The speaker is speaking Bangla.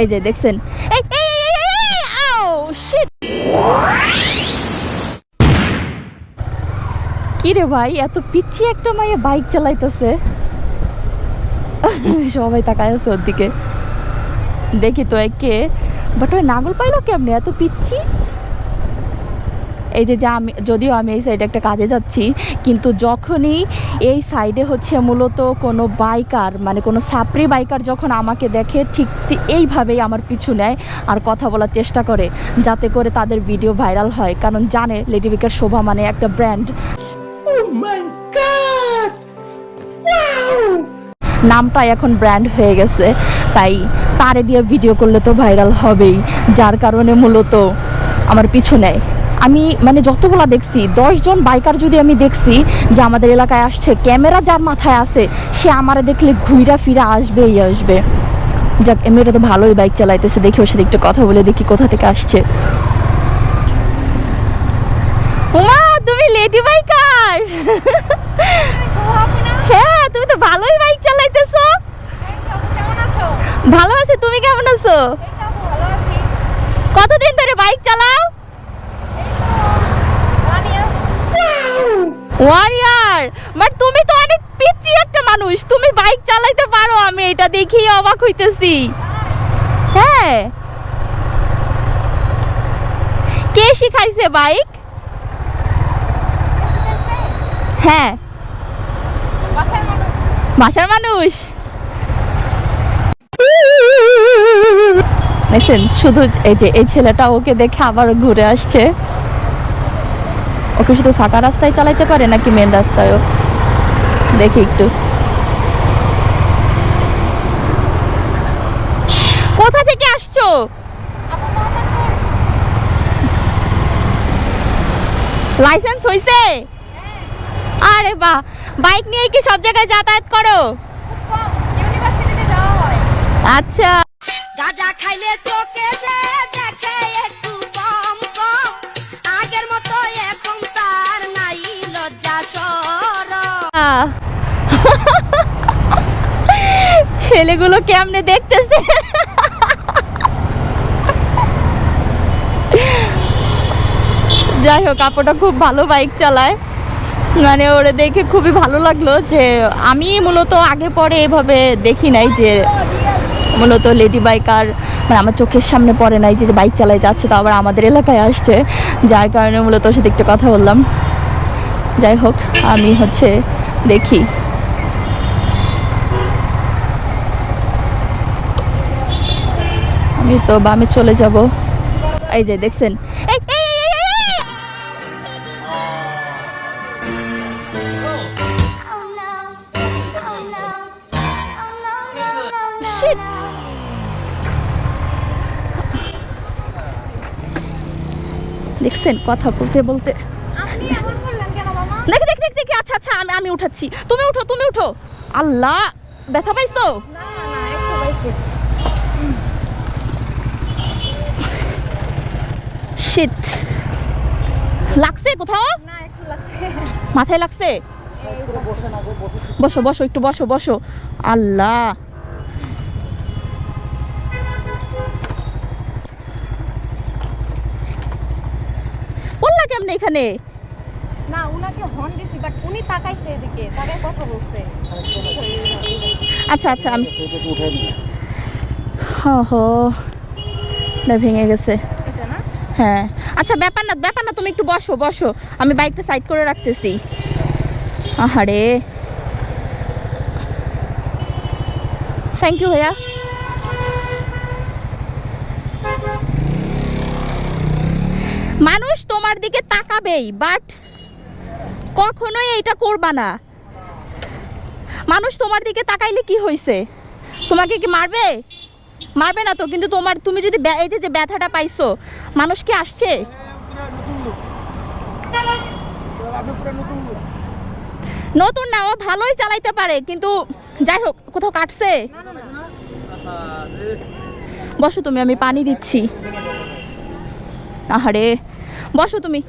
এই যে দেখছেন? এই এই এই, এই, এই, এই, আও শিট কি রে ভাই এত পিচ্ছি একটা মাইয়ে বাইক চালাইতেছে। সবাই তাকায় আছে ওর দিকে। দেখি তো একে। বাট ওই নাগল পাইলো কেমনে? এত পিচ্ছি? এই যে যা আমি যদিও আমি এই সাইডে একটা কাজে যাচ্ছি কিন্তু যখনই এই সাইডে হচ্ছে মূলত কোনো বাইকার মানে কোনো সাপরি বাইকার যখন আমাকে দেখে ঠিক এইভাবেই আমার পিছু নেয় আর কথা বলার চেষ্টা করে যাতে করে তাদের ভিডিও ভাইরাল হয়। কারণ জানে লেডি বিকার শোভা মানে একটা ব্র্যান্ড নামটা এখন ব্র্যান্ড হয়ে গেছে তাই তারে দিয়ে ভিডিও করলে তো ভাইরাল হবেই যার কারণে মূলত আমার পিছু নেয়। আমি মানে যতগুলা দেখছি জন বাইকার যদি আমি দেখছি যে আমাদের এলাকায় আসছে, ক্যামেরা যার মাথায় আছে, সে আমারে দেখলে ঘুইরা ফিরা আসবেই আসবে। যাক এমনিটা তো ভালোই বাইক চালাইতেছে, দেখি ওর সাথে একটু কথা বলে দেখি কোথা থেকে আসছে। তুমি লেডি বাইকার! হ্যাঁ তুমি তো ভালোই বাইক চালাইতেছো। ভালো আছে, তুমি কেমন আছো? কতদিন ধরে বাইক চালাও? তুমি তো অনেক পিচ্ছি একটা মানুষ। তুমি বাইক চালাইতে পারো, আমি এটা দেখেই অবাক হইতেছি। হ্যাঁ। কে শিখাইছে বাইক হ্যাঁ। বাসার মানুষ। শুধু এই যে, এই ছেলেটা ওকে দেখে আবার ঘুরে আসছে। ওকে শুধু ফাঁকা রাস্তায় চালাইতে পারে নাকি মেন রাস্তায়ও? দেখি একটু। কোথা থেকে আসছো? লাইসেন্স হইছে? আরে বাহ বাইক নিয়ে কি সব জায়গায় যাতায়াত করো? আচ্ছা। গাঁজা খাইলে চোখে ছেলেগুলো কেমনে দেখতেছে? যাই হোক, আপুটা খুব ভালো বাইক চালায়। মানে ওরে দেখে খুবই ভালো লাগল যে আমি মূলত আগে পরে এভাবে দেখি নাই যে মূলত লেডি বাইকার মানে আমার চোখের সামনে পড়ে নাই যে বাইক চালায় যাচ্ছে তো আবার আমাদের এলাকায় আসছে। যার কারণে মূলত ওর সাথে একটু কথা বললাম। যাই হোক, আমি হচ্ছে দেখি। তো বামে চলে যাব। এই যে দেখছেন! দেখছেন কথা বলতে বলতে। দেখি দেখি দেখি আচ্ছা আচ্ছা আমি আমি উঠাচ্ছি। তুমি উঠো তুমি উঠো। আল্লাহ ব্যথা পাইছো? না না একটু বাইছে শিট লাগছে কোথাও? মাথায় লাগছে? বসো বসো একটু বসো বসো। আল্লাহ। কেমনে এখানে? না উনাকে হর্ন দিছি বাট উনি তাকাইছে এদিকে কথা বলছে। আচ্ছা আচ্ছা আমি হো হো। ভেঙে গেছে। হ্যাঁ। আচ্ছা ব্যাপার না ব্যাপার না, তুমি একটু বসো বসো। আমি বাইকটা সাইড করে রাখতেছি। আহারে। থ্যাংক ইউ ভাইয়া। মানুষ তোমার দিকে তাকাবেই বাট কখনোই এইটা করবা না। মানুষ তোমার দিকে তাকাইলে কি হয়েছে তোমাকে কি মারবে? মারবে না তো, কিন্তু তোমার, তুমি যদি এই যে ব্যথাটা পাইছো, মানুষ কি আসছে? নতুন না, ও ভালোই চালাইতে পারে, কিন্তু যাই হোক, কোথাও কাটছে। বসো তুমি, আমি পানি দিচ্ছি। আহারে, বসো তুমি।